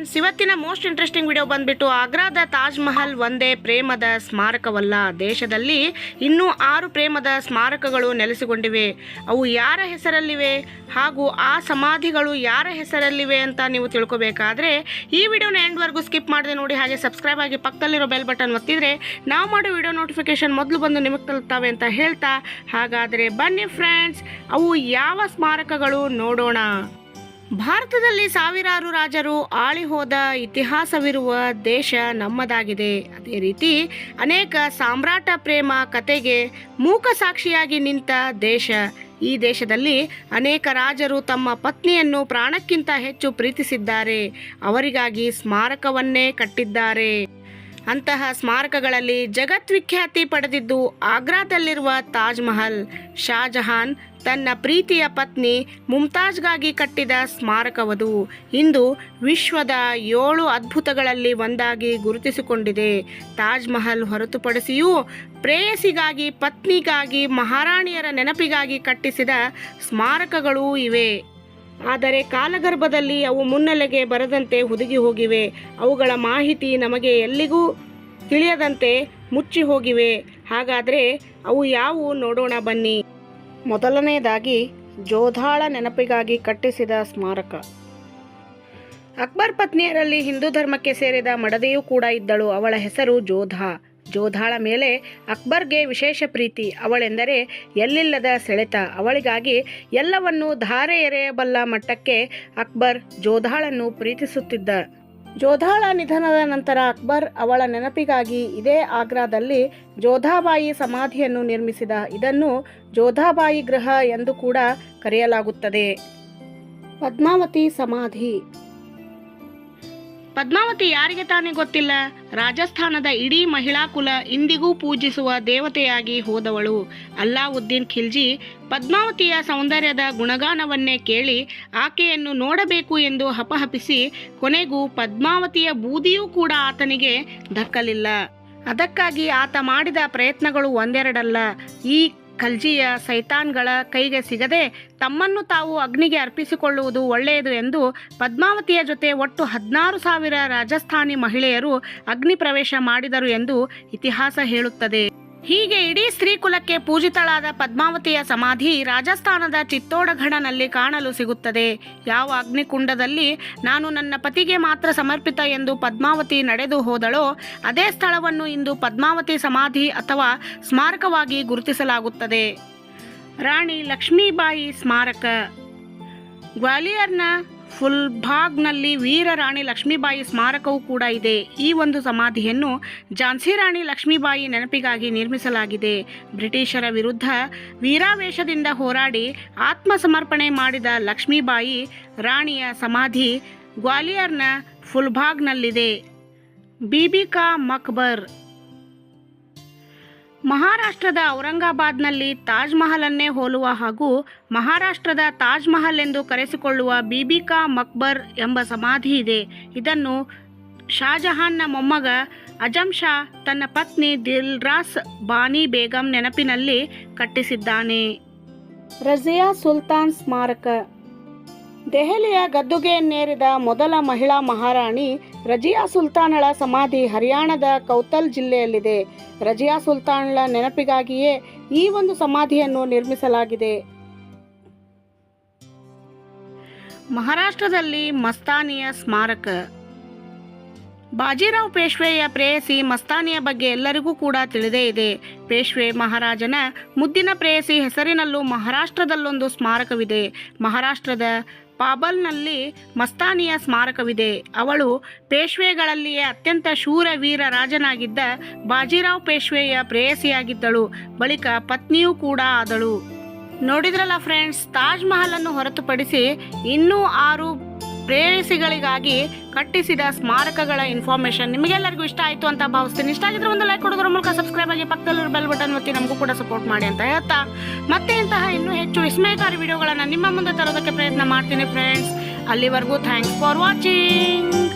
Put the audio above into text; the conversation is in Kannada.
ಇವತ್ತಿನ ಮೋಸ್ಟ್ ಇಂಟ್ರೆಸ್ಟಿಂಗ್ ವಿಡಿಯೋ ಬಂದ್ಬಿಟ್ಟು ಆಗ್ರಾದ ತಾಜ್ ಮಹಲ್ ಒಂದೇ ಪ್ರೇಮದ ಸ್ಮಾರಕವಲ್ಲ. ದೇಶದಲ್ಲಿ ಇನ್ನೂ ಆರು ಪ್ರೇಮದ ಸ್ಮಾರಕಗಳು ನೆಲೆಸಿಕೊಂಡಿವೆ. ಅವು ಯಾರ ಹೆಸರಲ್ಲಿವೆ ಹಾಗೂ ಆ ಸಮಾಧಿಗಳು ಯಾರ ಹೆಸರಲ್ಲಿವೆ ಅಂತ ನೀವು ತಿಳ್ಕೊಬೇಕಾದ್ರೆ ಈ ವಿಡಿಯೋನ ಎಂಡ್ವರೆಗೂ ಸ್ಕಿಪ್ ಮಾಡದೆ ನೋಡಿ ಹಾಗೆ ಸಬ್ಸ್ಕ್ರೈಬ್ ಆಗಿ ಪಕ್ಕದಲ್ಲಿರೋ ಬೆಲ್ ಬಟನ್ ಒತ್ತಿದ್ರೆ ನಾವು ಮಾಡೋ ವಿಡಿಯೋ ನೋಟಿಫಿಕೇಶನ್ ಮೊದಲು ಬಂದು ನಿಮಗೆ ತಲುಪ್ತವೆ ಅಂತ ಹೇಳ್ತಾ. ಹಾಗಾದರೆ ಬನ್ನಿ ಫ್ರೆಂಡ್ಸ್ ಅವು ಯಾವ ಸ್ಮಾರಕಗಳು ನೋಡೋಣ. ಭಾರತದಲ್ಲಿ ಸಾವಿರಾರು ರಾಜರು ಆಳಿ ಹೋದ ಇತಿಹಾಸವಿರುವ ದೇಶ ನಮ್ಮದಾಗಿದೆ. ಅದೇ ರೀತಿ ಅನೇಕ ಸಾಮ್ರಾಟ ಪ್ರೇಮ ಕತೆಗೆ ಮೂಕ ಸಾಕ್ಷಿಯಾಗಿ ನಿಂತ ದೇಶ. ಈ ದೇಶದಲ್ಲಿ ಅನೇಕ ರಾಜರು ತಮ್ಮ ಪತ್ನಿಯನ್ನು ಪ್ರಾಣಕ್ಕಿಂತ ಹೆಚ್ಚು ಪ್ರೀತಿಸಿದ್ದಾರೆ. ಅವರಿಗಾಗಿ ಸ್ಮಾರಕವನ್ನೇ ಕಟ್ಟಿದ್ದಾರೆ. ಅಂತಹ ಸ್ಮಾರಕಗಳಲ್ಲಿ ಜಗತ್ವಿಖ್ಯಾತಿ ಪಡೆದಿದ್ದು ಆಗ್ರಾದಲ್ಲಿರುವ ತಾಜ್ ಮಹಲ್ ಶಾಜಹಾನ್ ತನ್ನ ಪ್ರೀತಿಯ ಪತ್ನಿ ಮುಮ್ತಾಜ್ಗಾಗಿ ಕಟ್ಟಿದ ಸ್ಮಾರಕವದು. ಇಂದು ವಿಶ್ವದ ಏಳು ಅದ್ಭುತಗಳಲ್ಲಿ ಒಂದಾಗಿ ಗುರುತಿಸಿಕೊಂಡಿದೆ. ತಾಜ್ ಮಹಲ್ ಹೊರತುಪಡಿಸಿಯೂ ಪ್ರೇಯಸಿಗಾಗಿ, ಪತ್ನಿಗಾಗಿ, ಮಹಾರಾಣಿಯರ ನೆನಪಿಗಾಗಿ ಕಟ್ಟಿಸಿದ ಸ್ಮಾರಕಗಳೂ ಇವೆ. ಆದರೆ ಕಾಲಗರ್ಭದಲ್ಲಿ ಅವು ಮುನ್ನೆಲೆಗೆ ಬರದಂತೆ ಹುದುಗಿ ಹೋಗಿವೆ. ಅವುಗಳ ಮಾಹಿತಿ ನಮಗೆ ಎಲ್ಲಿಗೂ ತಿಳಿಯದಂತೆ ಮುಚ್ಚಿ ಹೋಗಿವೆ. ಹಾಗಾದರೆ ಅವು ಯಾವುವು ನೋಡೋಣ ಬನ್ನಿ. ಮೊದಲನೆಯದಾಗಿ ಜೋಧಾಳ ನೆನಪಿಗಾಗಿ ಕಟ್ಟಿಸಿದ ಸ್ಮಾರಕ. ಅಕ್ಬರ್ ಪತ್ನಿಯರಲ್ಲಿ ಹಿಂದೂ ಧರ್ಮಕ್ಕೆ ಸೇರಿದ ಮಡದೆಯೂ ಕೂಡ ಇದ್ದಳು. ಅವಳ ಹೆಸರು ಜೋಧಾ. ಜೋಧಾಳ ಮೇಲೆ ಅಕ್ಬರ್ಗೆ ವಿಶೇಷ ಪ್ರೀತಿ. ಅವಳೆಂದರೆ ಎಲ್ಲಿಲ್ಲದ ಸೆಳೆತ. ಅವಳಿಗಾಗಿ ಎಲ್ಲವನ್ನೂ ಧಾರೆ ಎರೆಯಬಲ್ಲ ಮಟ್ಟಕ್ಕೆ ಅಕ್ಬರ್ ಜೋಧಾಳನ್ನು ಪ್ರೀತಿಸುತ್ತಿದ್ದ. ಜೋಧಾಳ ನಿಧನದ ನಂತರ ಅಕ್ಬರ್ ಅವಳ ನೆನಪಿಗಾಗಿ ಇದೇ ಆಗ್ರಾದಲ್ಲಿ ಜೋಧಾಬಾಯಿ ಸಮಾಧಿಯನ್ನು ನಿರ್ಮಿಸಿದ. ಇದನ್ನು ಜೋಧಾಬಾಯಿ ಗೃಹ ಎಂದು ಕೂಡ ಕರೆಯಲಾಗುತ್ತದೆ. ಪದ್ಮಾವತಿ ಸಮಾಧಿ. ಪದ್ಮಾವತಿ ಯಾರಿಗೆ ತಾನೇ ಗೊತ್ತಿಲ್ಲ? ರಾಜಸ್ಥಾನದ ಇಡೀ ಮಹಿಳಾ ಕುಲ ಇಂದಿಗೂ ಪೂಜಿಸುವ ದೇವತೆಯಾಗಿ ಹೋದವಳು. ಅಲ್ಲಾವುದ್ದೀನ್ ಖಿಲ್ಜಿ ಪದ್ಮಾವತಿಯ ಸೌಂದರ್ಯದ ಗುಣಗಾನವನ್ನೇ ಕೇಳಿ ಆಕೆಯನ್ನು ನೋಡಬೇಕು ಎಂದು ಹಪಹಪಿಸಿ ಕೊನೆಗೂ ಪದ್ಮಾವತಿಯ ಬೂದಿಯೂ ಕೂಡ ಆತನಿಗೆ ದಕ್ಕಲಿಲ್ಲ. ಅದಕ್ಕಾಗಿ ಆತ ಮಾಡಿದ ಪ್ರಯತ್ನಗಳು ಒಂದೆರಡಲ್ಲ. ಈ ಖಲ್ಜಿಯ ಸೈತಾನ್ಗಳ ಕೈಗೆ ಸಿಗದೆ ತಮ್ಮನ್ನು ತಾವು ಅಗ್ನಿಗೆ ಅರ್ಪಿಸಿಕೊಳ್ಳುವುದು ಒಳ್ಳೆಯದು ಎಂದು ಪದ್ಮಾವತಿಯ ಜೊತೆ ಒಟ್ಟು ಹದಿನಾರು ಸಾವಿರ ರಾಜಸ್ಥಾನಿ ಮಹಿಳೆಯರು ಅಗ್ನಿ ಪ್ರವೇಶ ಮಾಡಿದರು ಎಂದು ಇತಿಹಾಸ ಹೇಳುತ್ತದೆ. ಹೀಗೆ ಇಡೀ ಸ್ತ್ರೀ ಕುಲಕ್ಕೆ ಪೂಜಿತಳಾದ ಪದ್ಮಾವತಿಯ ಸಮಾಧಿ ರಾಜಸ್ಥಾನದ ಚಿತ್ತೋಡಗಢನಲ್ಲಿ ಕಾಣಲು ಸಿಗುತ್ತದೆ. ಯಾವ ಅಗ್ನಿಕುಂಡದಲ್ಲಿ ನಾನು ನನ್ನ ಪತಿಗೆ ಮಾತ್ರ ಸಮರ್ಪಿತ ಎಂದು ಪದ್ಮಾವತಿ ನಡೆದು ಹೋದಳೋ, ಅದೇ ಸ್ಥಳವನ್ನು ಇಂದು ಪದ್ಮಾವತಿ ಸಮಾಧಿ ಅಥವಾ ಸ್ಮಾರಕವಾಗಿ ಗುರುತಿಸಲಾಗುತ್ತದೆ. ರಾಣಿ ಲಕ್ಷ್ಮೀಬಾಯಿ ಸ್ಮಾರಕ. ಗ್ವಾಲಿಯರ್ನ ಫುಲ್ಭಾಗ್ನಲ್ಲಿ ವೀರ ರಾಣಿ ಲಕ್ಷ್ಮೀಬಾಯಿ ಸ್ಮಾರಕವೂ ಕೂಡ ಇದೆ. ಈ ಒಂದು ಸಮಾಧಿಯನ್ನು ಝಾನ್ಸಿ ರಾಣಿ ಲಕ್ಷ್ಮೀಬಾಯಿ ನೆನಪಿಗಾಗಿ ನಿರ್ಮಿಸಲಾಗಿದೆ. ಬ್ರಿಟಿಷರ ವಿರುದ್ಧ ವೀರಾವೇಶದಿಂದ ಹೋರಾಡಿ ಆತ್ಮಸಮರ್ಪಣೆ ಮಾಡಿದ ಲಕ್ಷ್ಮೀಬಾಯಿ ರಾಣಿಯ ಸಮಾಧಿ ಗ್ವಾಲಿಯರ್ನ ಫುಲ್ಭಾಗ್ನಲ್ಲಿದೆ. ಬೀಬಿಕಾ ಮಕ್ಬರ್ ಮಹಾರಾಷ್ಟ್ರದ ಔರಂಗಾಬಾದ್ನಲ್ಲಿ ತಾಜ್ ಮಹಲನ್ನೇ ಹೋಲುವ ಹಾಗೂ ಮಹಾರಾಷ್ಟ್ರದ ತಾಜ್ ಮಹಲ್ ಎಂದು ಕರೆಸಿಕೊಳ್ಳುವ ಬೀಬಿಕಾ ಮಕ್ಬರ್ ಎಂಬ ಸಮಾಧಿ ಇದೆ. ಇದನ್ನು ಶಾಜಹಾನ್ನ ಮೊಮ್ಮಗ ಅಜಂ ಶಾ ತನ್ನ ಪತ್ನಿ ದಿಲ್ರಾಸ್ ಬಾನಿ ಬೇಗಂ ನೆನಪಿನಲ್ಲಿ ಕಟ್ಟಿಸಿದ್ದಾನೆ. ರಜಿಯಾ ಸುಲ್ತಾನ್ ಸ್ಮಾರಕ ದೆಹಲಿಯ ಗದ್ದುಗೆಯನ್ನೇರಿದ ಮೊದಲ ಮಹಿಳಾ ಮಹಾರಾಣಿ ರಜಿಯಾ ಸುಲ್ತಾನಳ ಸಮಾಧಿ ಹರಿಯಾಣದ ಕೌತಲ್ ಜಿಲ್ಲೆಯಲ್ಲಿದೆ. ರಜಿಯಾ ಸುಲ್ತಾನಳ ನೆನಪಿಗಾಗಿಯೇ ಈ ಒಂದು ಸಮಾಧಿಯನ್ನು ನಿರ್ಮಿಸಲಾಗಿದೆ. ಮಹಾರಾಷ್ಟ್ರದಲ್ಲಿ ಮಸ್ತಾನಿಯ ಸ್ಮಾರಕ. ಬಾಜಿರಾವ್ ಪೇಶ್ವೆಯ ಪ್ರೇಯಸಿ ಮಸ್ತಾನಿಯ ಬಗ್ಗೆ ಎಲ್ಲರಿಗೂ ಕೂಡ ತಿಳಿದೇ ಇದೆ. ಪೇಶ್ವೆ ಮಹಾರಾಜನ ಮುದ್ದಿನ ಪ್ರೇಯಸಿ ಹೆಸರಿನಲ್ಲೂ ಮಹಾರಾಷ್ಟ್ರದಲ್ಲೊಂದು ಸ್ಮಾರಕವಿದೆ. ಮಹಾರಾಷ್ಟ್ರದ ಪಾಬಲ್ನಲ್ಲಿ ಮಸ್ತಾನಿಯ ಸ್ಮಾರಕವಿದೆ. ಅವಳು ಪೇಶ್ವೆಗಳಲ್ಲಿಯೇ ಅತ್ಯಂತ ಶೂರ ವೀರ ರಾಜನಾಗಿದ್ದ ಬಾಜಿರಾವ್ ಪೇಶ್ವೆಯ ಪ್ರೇಯಸಿಯಾಗಿದ್ದಳು. ಬಳಿಕ ಪತ್ನಿಯೂ ಕೂಡ ಆದಳು. ನೋಡಿದ್ರಲ್ಲ ಫ್ರೆಂಡ್ಸ್, ತಾಜ್ ಮಹಲನ್ನು ಹೊರತುಪಡಿಸಿ ಇನ್ನೂ ಆರು ಪ್ರೇಯಸಿಗಳಿಗಾಗಿ ಕಟ್ಟಿಸಿದ ಸ್ಮಾರಕಗಳ ಇನ್ಫಾರ್ಮೇಶನ್ ನಿಮಗೆಲ್ಲರಿಗೂ ಇಷ್ಟ ಆಯಿತು ಅಂತ ಭಾವಿಸ್ತೀನಿ. ಇಷ್ಟ ಆಗಿದ್ರೆ ಒಂದು ಲೈಕ್ ಕೊಡೋದ್ರ ಮೂಲಕ ಸಬ್ಸ್ಕ್ರೈಬ್ ಆಗಿ ಪಕ್ಕದಲ್ಲಿರೋ ಬೆಲ್ ಬಟನ್ ಒತ್ತಿ ನಮಗೂ ಕೂಡ ಸಪೋರ್ಟ್ ಮಾಡಿ ಅಂತ ಹೇಳ್ತಾ. ಮತ್ತೆ ಇಂತಹ ಇನ್ನೂ ಹೆಚ್ಚು ವಿಸ್ಮಯಕಾರಿ ವಿಡಿಯೋಗಳನ್ನು ನಿಮ್ಮ ಮುಂದೆ ತರೋದಕ್ಕೆ ಪ್ರಯತ್ನ ಮಾಡ್ತೀನಿ ಫ್ರೆಂಡ್ಸ್ ಅಲ್ಲಿವರೆಗೂ ಥ್ಯಾಂಕ್ಸ್ ಫಾರ್ ವಾಚಿಂಗ್